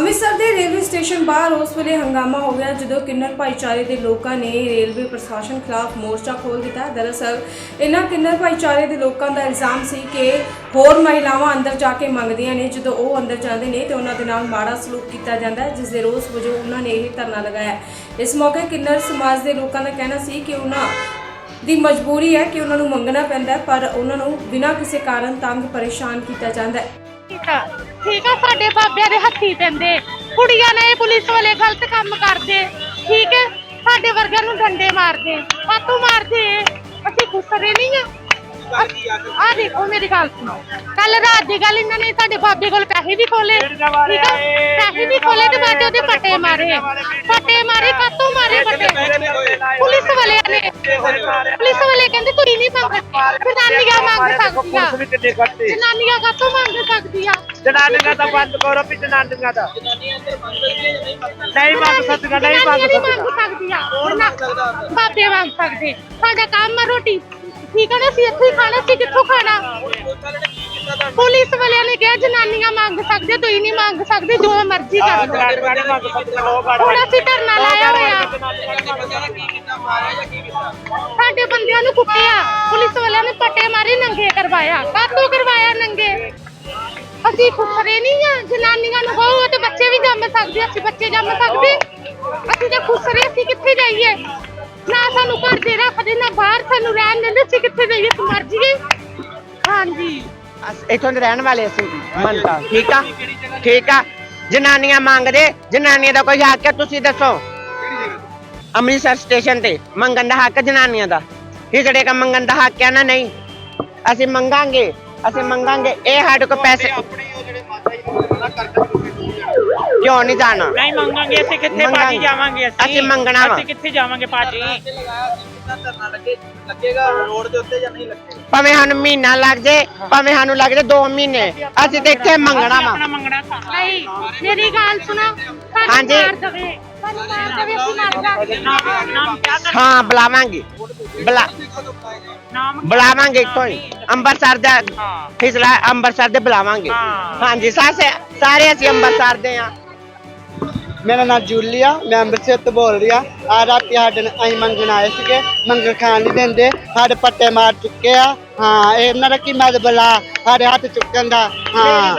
ਅੰਮ੍ਰਿਤਸਰ ਦੇ railway station ਬਾਹਰ ਉਸ ਵੇਲੇ ਹੰਗਾਮਾ ਹੋ ਗਿਆ ਜਦੋਂ ਕਿੰਨਰ ਭਾਈਚਾਰੇ ਦੇ ਲੋਕਾਂ ਨੇ ਰੇਲਵੇ ਪ੍ਰਸ਼ਾਸਨ ਖਿਲਾਫ ਮੋਰਚਾ ਖੋਲ੍ਹ ਦਿੱਤਾ। ਦਰਅਸਲ ਇਹਨਾਂ ਕਿੰਨਰ ਭਾਈਚਾਰੇ ਦੇ ਲੋਕਾਂ ਦਾ ਇਲਜ਼ਾਮ ਸੀ ਕਿ ਹੋਰ ਮਹਿਲਾਵਾਂ ਅੰਦਰ ਜਾ ਕੇ ਮੰਗਦੀਆਂ ਨੇ। ਜਦੋਂ ਉਹ ਅੰਦਰ ਜਾਂਦੇ ਨੇ ਤੇ ਉਹਨਾਂ ਦੇ ਨਾਲ ਮਾੜਾ ਸਲੂਕ ਕੀਤਾ ਜਾਂਦਾ ਹੈ ਜਿਸ ਦੇ ਰੋਸ ਵਜੋਂ ਉਹਨਾਂ ਨੇ ਇਹ ਧਰਨਾ ਲਗਾਇਆ ਇਸ ਮੌਕੇ ਕਿੰਨਰ ਸਮਾਜ ਦੇ ਲੋਕਾਂ ਦਾ ਕਹਿਣਾ ਸੀ ਕਿ ਉਹਨਾਂ ਦੀ ਮਜਬੂਰੀ ਹੈ ਕਿ ਉਹਨਾਂ ਨੂੰ ਮੰਗਣਾ ਪੈਂਦਾ ਪਰ ਉਹਨਾਂ ਨੂੰ ਬਿਨਾਂ ਕਿਸੇ ਕਾਰਨ ਤੰਗ ਪਰੇਸ਼ਾਨ ਕੀਤਾ ਜਾਂਦਾ ਹੈ। ਠੀਕ ਆ ਠੀਕ ਆ ਸਾਡੇ ਬਾਬਿਆਂ ਦੇ ਹੱਥੀ ਪੈਂਦੇ। ਕੁੜੀਆਂ ਨੇ ਪੁਲਿਸ ਵਾਲੇ ਗਲਤ ਕੰਮ ਕਰਦੇ। ਠੀਕ ਹੈ ਸਾਡੇ ਵਰਗਿਆਂ ਨੂੰ ਡੰਡੇ ਮਾਰਦੇ। ਕਾਤੋਂ ਮਾਰਦੇ। ਅਸੀਂ ਗੁੱਸਰੇ ਨਹੀਂ ਆ। ਆ ਦੇਖੋ ਮੇਰੀ ਗੱਲ ਸੁਣੋ। ਕੱਲ ਰਾਤ ਦੀ ਗੱਲ ਇਹਨਾਂ ਨੇ ਸਾਡੇ ਬਾਬੇ ਕੋਲ ਪੈਸੇ ਵੀ ਖੋਲੇ ਠੀਕ ਆ ਪੈਸੇ ਵੀ ਖੋਲੇ ਤੇ ਬਾਅਦ ਉਹਦੇ ਪੱਟੇ ਮਾਰੇ। ਪੱਟੇ ਮਾਰੇ ਕਾਤੋਂ ਮਾਰੇ ਪੱਟੇ ਵਾਲਿਆਂ ਨੇ ਪੁਲਿਸ ਵਾਲੇ ਕਹਿੰਦੇ ਤੁਸੀਂ ਨਹੀਂ ਮੰਗ ਜਨਾਨੀਆਂ ਮੰਗ ਸਕਦੀਆਂ। ਪੁਲਿਸ ਵੀ ਕਿੰਨੇ ਖੜਦੇ ਜਨਾਨੀਆਂ ਕਾਤੋਂ ਮੰਗ ਸਕਦੀਆਂ? ਜਨਾਨੀਆਂ ਦਾ ਬੰਦ ਕਰੋ ਵੀ ਜਨਾਨੀਆਂ ਦਾ। ਨਹੀਂ ਮੰਗ ਸਕਦੀਆਂ ਨਹੀਂ ਮੰਗ ਸਕਦੀਆਂ। ਬਾਬੇ ਮੰਗ ਸਕਦੇ। ਸਾਡਾ ਕੰਮ ਆ ਰੋਟੀ। ਠੀਕ ਹੈ ਨਾ ਅਸੀਂ ਇੱਥੇ ਹੀ ਖਾਣਾ ਸੀ ਕਿੱਥੋਂ ਖਾਣਾ? ਪੁਲਿਸ ਵਾਲਿਆਂ ਨੇ ਕਿਹਾ ਜਨਾਨੀਆਂ ਮੰਗ ਸਕਦੇ ਤੁਸੀਂ ਨਹੀਂ ਮੰਗ ਸਕਦੇ ਜੋ ਮਰਜ਼ੀ ਕਰ ਲਓ। ਹੁਣ ਅਸੀਂ ਧਰਨਾ ਲਾਇਆ ਹੋਇਆ। ਸਾਡੇ ਬੰਦਿਆਂ ਨੂੰ ਕੁੱਟਿਆ। ਪੁਲਿਸ ਵਾਲਿਆਂ ਨੇ ਪੱਟੇ ਮਾਰੇ ਨੰਗੇ ਕਰਵਾਇਆ। ਕਾਤੋਂ ਕਰਵਾਇਆ ਨੰਗੇ? ਅਸੀਂ ਖੁਸਰੇ ਨਹੀਂ ਆ। ਜਨਾਨੀਆਂ ਨੂੰ ਕਹੋ ਤੇ ਬੱਚੇ ਵੀ ਜੰਮ ਸਕਦੇ ਅਸੀਂ ਬੱਚੇ ਜੰਮ ਸਕਦੇ। ਅਸੀਂ ਤਾਂ ਖੁਸਰੇ ਅਸੀਂ ਕਿੱਥੇ ਜਾਈਏ? ਨਾ ਸਾਨੂੰ ਘਰ ਦੇ ਰੱਖਦੇ ਨਾ ਬਾਹਰ ਸਾਨੂੰ ਰਹਿਣ ਦਿੰਦੇ ਅਸੀਂ ਕਿੱਥੇ ਜਾਈਏ? ਮਰ ਜਾਈਏ। ਹਾਂਜੀ। ਅਸ- ਇੱਥੋਂ ਦੇ ਰਹਿਣ ਵਾਲੇ ਅਸੀਂ। ਮੰਨਤਾ ਠੀਕ ਆ? ਠੀਕ ਆ? ਜਨਾਨੀਆਂ ਮੰਗਦੇ। ਜਨਾਨੀਆਂ ਦਾ ਕੋਈ ਹੱਕ ਹੈ? ਤੁਸੀਂ ਦੱਸੋ। ਅੰਮ੍ਰਿਤਸਰ ਸਟੇਸ਼ਨ ਤੇ। ਮੰਗਣ ਦਾ ਹੱਕ ਜਨਾਨੀਆਂ ਦਾ? ਹਿਜੜੇ ਦਾ ਮੰਗਣ ਦਾ ਹੱਕ ਹੈ ਨਾ ਨਹੀਂ? ਅਸੀਂ ਮੰਗਾਂਗੇ। ਅਸੀਂ ਮੰਗਾਂਗੇ। ਇਹ ਸਾਡੇ ਕੋਲ ਪੈਸੇ ਕਿਉਂ ਨਹੀਂ ਜਾਣਾ। ਨਹੀਂ ਮੰਗਾਂਗੇ ਅਸੀਂ ਕਿੱਥੇ। ਪਾਜੀ ਜਾਵਾਂਗੇ ਅਸੀਂ? ਅਸੀਂ ਮੰਗਣਾ ਵਾ। ਅਸੀਂ ਕਿੱਥੇ ਜਾਵਾਂਗੇ ਪਾਜੀ ਭਾਵੇਂ ਸਾਨੂੰ ਮਹੀਨਾ ਲੱਗ ਜੇ ਭਾਵੇਂ ਸਾਨੂੰ ਲੱਗ ਜੇ 2 ਮਹੀਨੇ ਅਸੀਂ ਤੇ ਇੱਥੇ ਮੰਗਣਾ ਵਾ। ਆਪਣਾ ਮੰਗਣਾ ਸਾਰਾ। ਨਹੀਂ ਮੇਰੀ ਗੱਲ ਸੁਣੋ ਸਾਨੂੰ ਹਾਂਜੀ। ਮਾਰ ਦੇਵੇ ਸਾਨੂੰ ਮਾਰ ਦੇਵੇ ਅਸੀਂ ਮਰ ਜਾਵਾਂਗੇ। ਨਾਮ ਨਾਮ ਕਿਆ ਕਰ ਹਾਂ ਬੁਲਾਵਾਂਗੇ। ਬੁਲਾ ਨਾਮ ਬੁਲਾਵਾਂਗੇ ਇੱਥੋਂ ਹੀ। ਅੰਮ੍ਰਿਤਸਰ ਦਾ ਹਾਂ। ਫਿਸਲਾ ਅੰਮ੍ਰਿਤਸਰ ਦੇ ਬੁਲਾਵਾਂਗੇ। ਹਾਂ। ਹਾਂਜੀ ਸਾਰੇ ਸਾਰੇ ਅਸੀਂ ਅੰਮ੍ਰਿਤਸਰ ਦੇ ਆ ਮੇਰਾ ਨਾਮ ਜੂਲੀਆ ਮੈਂ ਅੰਮ੍ਰਿਤਸਰ ਤੋਂ ਬੋਲ ਰਹੀ ਆ ਆ ਰਾਤੀ ਸਾਡੇ ਨਾਲ ਮੰਗਣ ਆਏ ਸੀਗੇ ਮੰਗਣ ਖਾਣ ਨਹੀਂ ਦਿੰਦੇ ਸਾਡੇ ਪੱਟੇ ਮਾਰ ਚੁੱਕੇ ਆ। ਹਾਂ ਇਹਨਾਂ ਦਾ ਕੀ ਮਤਬਲਾ ਸਾਡੇ ਹੱਥ ਚੁੱਕਣ ਦਾ ਹਾਂ।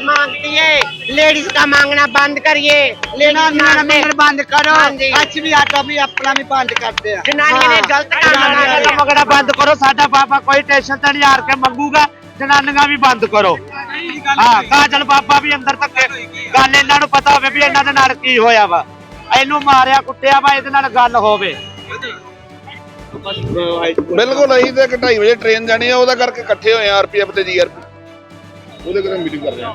ਲੇਡੀਜ਼ ਦਾ ਮੰਗਣਾ ਬੰਦ ਕਰੀਏ। ਜਨਾਨੀਆਂ ਦਾ ਮੰਗਣ ਬੰਦ ਕਰੋ। ਹਾਂਜੀ। ਵੀ ਆਟਾ ਵੀ ਆਪਣਾ ਵੀ ਬੰਦ ਕਰਦੇ ਆ। ਜਨਾਨੀਆਂ ਨੇ ਗਲਤ ਕੰਮ ਕਰਨਾ ਮੰਗਣਾ ਬੰਦ ਕਰੋ ਸਾਡਾ ਬਾਬਾ ਕੋਈ ਟੈਨਸ਼ਨ ਤਾਂ ਨਹੀਂ ਹਾਰ ਕੇ ਮੰਗੂਗਾ। ਜਨਾਨੀਆਂ ਵੀ ਬੰਦ ਕਰੋ। ਹਾਂ ਕਾਜਲ ਬਾਬਾ ਵੀ ਅੰਦਰ ਤੱਕ ਗੱਲ ਇਹਨਾਂ ਨੂੰ ਪਤਾ ਹੋਵੇ ਵੀ ਇਹਨਾਂ ਦੇ ਨਾਲ ਕੀ ਹੋਇਆ ਵਾ। ਇਹਨੂੰ ਮਾਰਿਆ ਕੁੱਟਿਆ ਵਾ ਇਹਦੇ ਨਾਲ ਗੱਲ ਹੋਵੇ। ਬਿਲਕੁਲ ਅਸੀਂ ਤੇ 2:30 ਵਜੇ ਟ੍ਰੇਨ ਜਾਣੀ ਆ ਉਹਦਾ ਕਰਕੇ ਇਕੱਠੇ ਹੋਏ ਆ ਆਰਪੀਐਫ ਤੇ ਜੀਆਰਪੀ ਉਹਦੇ ਕਰਕੇ ਮੀਟਿੰਗ ਕਰ ਰਹੇ ਆ।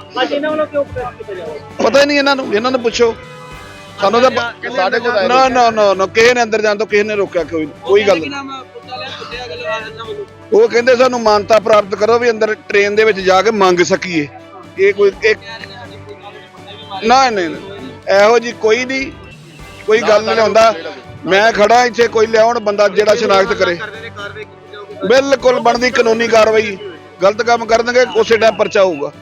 ਪਤਾ ਹੀ ਨਹੀਂ ਇਹਨਾਂ ਨੂੰ ਇਹਨਾਂ ਨੂੰ ਪੁੱਛੋ। ਸਾਨੂੰ ਤਾਂ ਸਾਡੇ ਕੋਲ ਨਾ ਨਾ ਨਾ ਨਾ ਕਿਸੇ ਨੇ ਅੰਦਰ ਜਾਣ ਤੋਂ ਕਿਸੇ ਨੇ ਰੋਕਿਆ ਕੋਈ ਕੋਈ ਗੱਲ ਨਹੀਂ। ਉਹ ਕਹਿੰਦੇ ਸਾਨੂੰ ਮਾਨਤਾ ਪ੍ਰਾਪਤ ਕਰੋ ਵੀ ਅੰਦਰ ਟ੍ਰੇਨ ਦੇ ਵਿੱਚ ਜਾ ਕੇ ਮੰਗ ਸਕੀਏ। ਇਹ ਕੋਈ ਇੱਕ ਨਾ ਨਹੀਂ। ਇਹੋ ਜੀ ਕੋਈ ਨਹੀਂ। ਕੋਈ ਗੱਲ ਨਹੀਂ ਹੁੰਦਾ। ਮੈਂ ਖੜਾ ਇੱਥੇ ਕੋਈ ਲਿਆਉਣ ਬੰਦਾ ਜਿਹੜਾ ਸ਼ਨਾਖਤ ਕਰੇ। ਬਿਲਕੁਲ ਬਣਦੀ ਕਾਨੂੰਨੀ ਕਾਰਵਾਈ। ਗਲਤ ਕੰਮ ਕਰਨਗੇ ਉਸੇ ਟਾਈਮ ਪਰਚਾ ਹੋਊਗਾ।